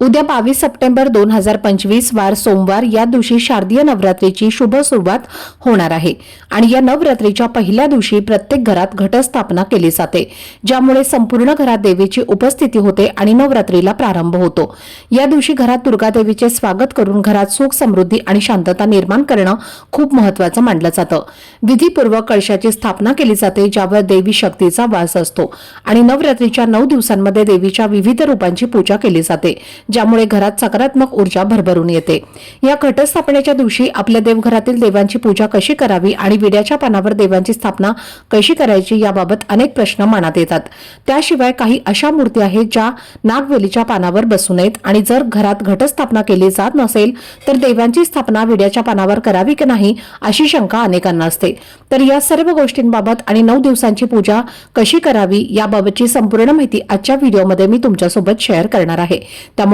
उद्या बावीस सप्टेंबर दोन हजार पंचवीस वार सोमवार या दिवशी शारदीय नवरात्रीची शुभ सुरुवात होणार आहे. आणि या नवरात्रीच्या पहिल्या दिवशी प्रत्येक घरात घटस्थापना केली जाते ज्यामुळे संपूर्ण घरात देवीची उपस्थिती होते आणि नवरात्रीला प्रारंभ होतो. या दिवशी घरात दुर्गादेवीचे स्वागत करून घरात सुख समृद्धी आणि शांतता निर्माण करणं खूप महत्वाचं मानलं जातं. विधीपूर्वक कळशाची स्थापना केली जाते ज्यावर देवी शक्तीचा वास असतो. आणि नवरात्रीच्या नऊ दिवसांमध्ये देवीच्या विविध रूपांची पूजा केली जाते ज्यामुळे घरात सकारात्मक ऊर्जा भरभरून येते. या घटस्थापनेच्या दिवशी आपल्या देवघरातील देवांची पूजा कशी करावी आणि विड्याच्या पानावर देवांची स्थापना कशी करायची याबाबत अनेक प्रश्न मनात येतात. त्याशिवाय काही अशा मूर्ती आहेत ज्या नागवेलीच्या पानावर बसू नयेत आणि जर घरात घटस्थापना केली जात नसेल तर देवांची स्थापना विड्याच्या पानावर करावी की नाही अशी शंका अनेकांना असते. तर या सर्व गोष्टींबाबत आणि नऊ दिवसांची पूजा कशी करावी याबाबतची संपूर्ण माहिती आजच्या व्हिडिओमध्ये मी तुमच्यासोबत शेअर करणार आहे. त्यामुळे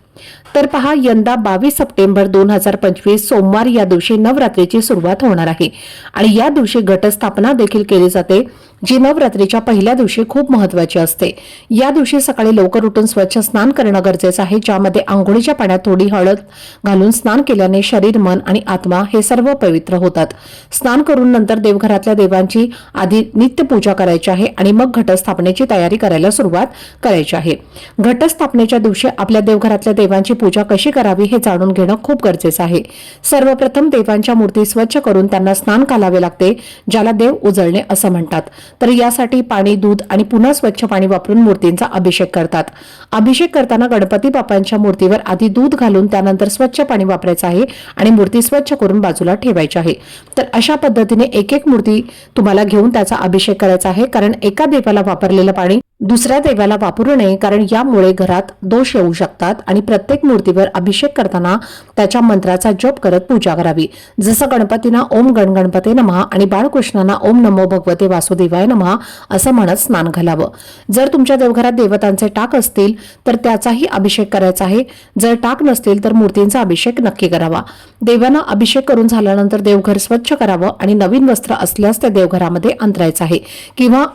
तर पहा यंदा बावीस सप्टेंबर दोन हजार पंचवीस सोमवार या दिवशी नवरात्रीची सुरुवात होणार आहे. आणि या दिवशी घटस्थापना देखील केली जाते जी नवरात्रीच्या पहिल्या दिवशी खूप महत्वाची असते. या दिवशी सकाळी लवकर उठून स्वच्छ स्नान करणं गरजेचं आहे ज्यामध्ये आंघोळीच्या पाण्यात थोडी हळद घालून स्नान केल्याने शरीर मन आणि आत्मा हे सर्व पवित्र होतात. स्नान करून नंतर देवघरातल्या देवांची आधी नित्य पूजा करायची आहे आणि मग घटस्थापनेची तयारी करायला सुरुवात करायची आहे. घटस्थापनेच्या दिवशी आपल्या देवघरातल्या देवांची पूजा कशी करावी हे जाणून घेणं खूप गरजेचं आहे. सर्वप्रथम देवांच्या मूर्ती स्वच्छ करून त्यांना स्नान घालावे लागते ज्याला देव उजळणे असं म्हणतात. तर यासाठी पाणी दूध आणि पुन्हा स्वच्छ पाणी वापरून मूर्तींचा अभिषेक करतात. अभिषेक करताना गणपती बाप्पांच्या मूर्तीवर आधी दूध घालून त्यानंतर स्वच्छ पाणी वापरायचं आहे आणि मूर्ती स्वच्छ करून बाजूला ठेवायची आहे. तर अशा पद्धतीने एक एक मूर्ती तुम्हाला घेऊन त्याचा अभिषेक करायचा आहे कारण एका देवाला वापरलेलं पाणी दुसऱ्या देवाला वापरू नये कारण यामुळे घरात दोष येऊ शकतात आणि प्रत्येक मूर्तीवर अभिषेक करताना त्याच्या मंत्राचा जप करत पूजा करावी. जसं गणपतींना ओम गणगणपते नमहा आणि बाळकृष्णांना ओम नमो भगवते वासुदेवाय नमहा असं म्हणत स्नान घालावं. जर तुमच्या देवघरात देवतांचे टाक असतील तर त्याचाही अभिषेक करायचा आहे. जर टाक नसतील तर मूर्तींचा अभिषेक नक्की करावा. देवांना अभिषेक करून झाल्यानंतर देवघर स्वच्छ करावं आणि नवीन वस्त्र असल्यास त्या देवघरामध्ये अंतरायचं आहे. किंवा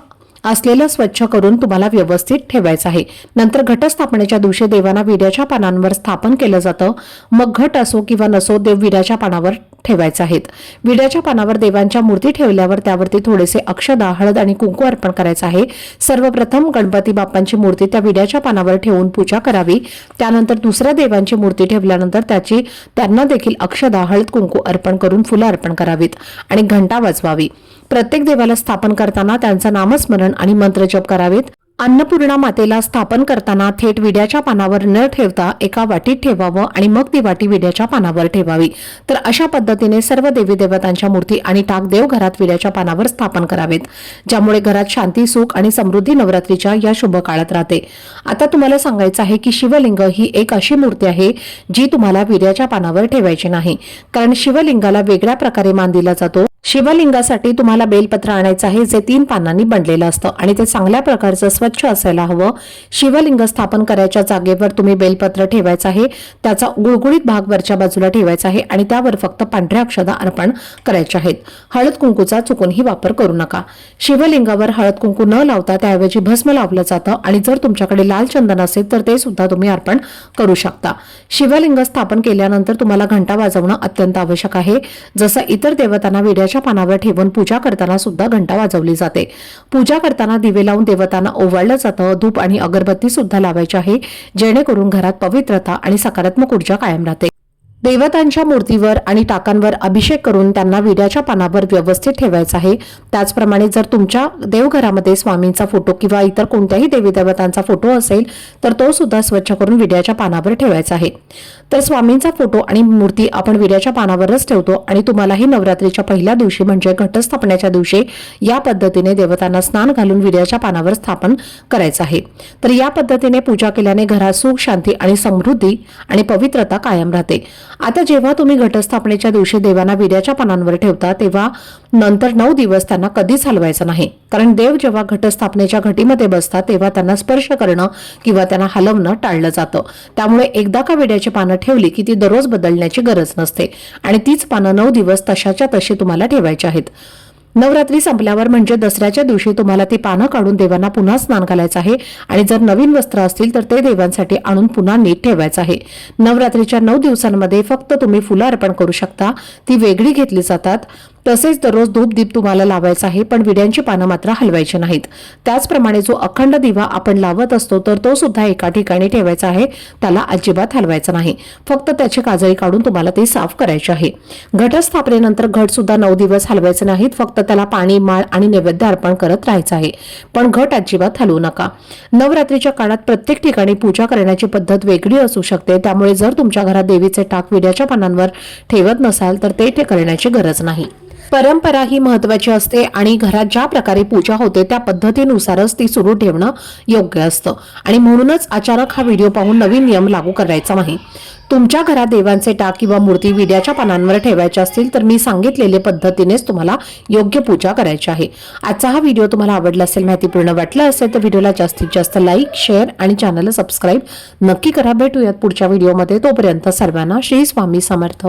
असलेलं स्वच्छ करून तुम्हाला व्यवस्थित ठेवायचं आहे. नंतर घटस्थापनेच्या दिवशी देवांना विड्याच्या पानांवर स्थापन केलं जातं. मग घट असो किंवा नसो देव विड्याच्या पानावर ठेवायचे आहेत. विड्याच्या पानावर देवांच्या मूर्ती ठेवल्यावर त्यावरती थोडेसे अक्षदा हळद आणि कुंकू अर्पण करायचं आहे. सर्वप्रथम गणपती बाप्पांची मूर्ती त्या विड्याच्या पानावर ठेवून पूजा करावी. त्यानंतर दुसऱ्या देवांची मूर्ती ठेवल्यानंतर त्याची त्यांना देखील अक्षदा हळद कुंकू अर्पण करून फुलं अर्पण करावीत आणि घंटा वाजवावी. प्रत्येक देवाला स्थापन करताना त्यांचं नामस्मरण आणि मंत्रजप करावेत. अन्नपूर्णा मातेला स्थापन करताना थेट विड्याच्या पानावर न ठेवता एका वाटीत ठेवावं आणि मग ती वाटी विड्याच्या पानावर ठेवावी. तर अशा पद्धतीने सर्व देवी देवतांच्या मूर्ती आणि टाक देव घरात विड्याच्या पानावर स्थापन करावेत ज्यामुळे घरात शांती सुख आणि समृद्धी नवरात्रीच्या या शुभ काळात राहते. आता तुम्हाला सांगायचं आहे की शिवलिंग ही एक अशी मूर्ती आहे जी तुम्हाला विड्याच्या पानावर ठेवायची नाही कारण शिवलिंगाला वेगळ्या प्रकारे मान दिला जातो. शिवलिंगासाठी तुम्हाला बेलपत्र आणायचं आहे जे तीन पानांनी बनलेलं असतं आणि ते चांगल्या प्रकारचं स्वच्छ असायला हवं. शिवलिंग स्थापन करायच्या जागेवर तुम्ही बेलपत्र ठेवायचं आहे त्याचा गुळगुळीत भाग वरच्या बाजूला ठेवायचा आहे आणि त्यावर फक्त पांढऱ्या अक्षदा अर्पण करायच्या आहेत. हळद कुंकूचा चुकूनही वापर करू नका. शिवलिंगावर हळद कुंकू न लावता त्याऐवजी भस्म लावलं जातं आणि जर तुमच्याकडे लाल चंदन असेल तर ते सुद्धा तुम्ही अर्पण करू शकता. शिवलिंग स्थापन केल्यानंतर तुम्हाला घंटा वाजवणं अत्यंत आवश्यक आहे. जसं इतर देवतांना विड्याच्या पानावर ठेवून पूजा करताना सुद्धा घंटा वाजवली जाते. पूजा करताना दिवे लावून देवतांना ओवाळलं जातं. धूप आणि अगरबत्ती सुद्धा लावायची आहे जेणेकरून घरात पवित्रता आणि सकारात्मक ऊर्जा कायम राहते. देवतांच्या मूर्तीवर आणि टाकांवर अभिषेक करून त्यांना विड्याच्या पानावर व्यवस्थित ठेवायचा आहे. त्याचप्रमाणे जर तुमच्या देवघरामध्ये स्वामींचा फोटो किंवा इतर कोणत्याही देवी देवतांचा फोटो असेल तर तो सुद्धा स्वच्छ करून विड्याच्या पानावर ठेवायचा आहे. तर स्वामींचा फोटो आणि मूर्ती आपण विड्याच्या पानावरच ठेवतो आणि तुम्हालाही नवरात्रीच्या पहिल्या दिवशी म्हणजे घटस्थापनेच्या दिवशी या पद्धतीने देवतांना स्नान घालून विड्याच्या पानावर स्थापन करायचं आहे. तर या पद्धतीने पूजा केल्याने घरात सुख शांती आणि समृद्धी आणि पवित्रता कायम राहते. आता जेव्हा तुम्ही घटस्थापनेच्या दिवशी देवांना विड्याच्या पानांवर ठेवता तेव्हा नंतर नऊ दिवस त्यांना कधीच हलवायचं नाही. कारण देव जेव्हा घटस्थापनेच्या घटीमध्ये बसतात तेव्हा त्यांना स्पर्श करणं किंवा त्यांना हलवणं टाळलं जातं. त्यामुळे एकदा का विड्याची पानं ठेवली की ती दररोज बदलण्याची गरज नसते. आणि तीच पानं नऊ दिवस तशाच्या तशी तुम्हाला ठेवायची आहेत. नवरात्री संपल्यावर म्हणजे दसऱ्याच्या दिवशी तुम्हाला ती पानं काढून देवांना पुन्हा स्नान घालायचं आहे आणि जर नवीन वस्त्र असतील तर ते देवांसाठी आणून पुन्हा नीट ठेवायचं आहे. नवरात्रीच्या नऊ दिवसांमध्ये फक्त तुम्ही फुलं अर्पण करू शकता. ती वेगळी घेतली जातात. तसेच दररोज धूप दीप तुम्हाला लावायचा आहे पण विड्यांची पानं मात्र हलवायची नाहीत. त्याचप्रमाणे जो अखंड दिवा आपण लावत असतो तर तो सुद्धा एका ठिकाणी ठेवायचा आहे. त्याला अजिबात हलवायचा नाही. फक्त त्याची काजळी काढून तुम्हाला ते साफ करायची आहे. घटस्थापनेनंतर घट सुद्धा नऊ दिवस हलवायचे नाहीत फक्त त्याला पाणी माळ आणि नैवेद्य अर्पण करत राहायचं आहे. पण घट अजिबात हलवू नका. नवरात्रीच्या काळात प्रत्येक ठिकाणी पूजा करण्याची पद्धत वेगळी असू शकते. त्यामुळे जर तुमच्या घरात देवीचे टाक विड्याच्या पानांवर ठेवत नसाल तर ते ते करण्याची गरज नाही. परंपरा ही महत्वाची असते आणि घरात ज्या प्रकारे पूजा होते त्या पद्धतीनुसारच ती सुरू ठेवणं योग्य असतं. आणि म्हणूनच अचानक हा व्हिडिओ पाहून नवीन नियम लागू करायचा नाही. तुमच्या घरात देवांचे टाक किंवा मूर्ती विड्याच्या पानांवर ठेवायच्या असतील तर मी सांगितलेल्या पद्धतीनेच तुम्हाला योग्य पूजा करायची आहे. आजचा हा व्हिडिओ तुम्हाला आवडला असेल माहितीपूर्ण वाटला असेल तर व्हिडिओला जास्तीत जास्त लाईक शेअर आणि चॅनलला सबस्क्राईब नक्की करा. भेटूयात पुढच्या व्हिडिओमध्ये. तोपर्यंत सर्वांना श्री स्वामी समर्थ.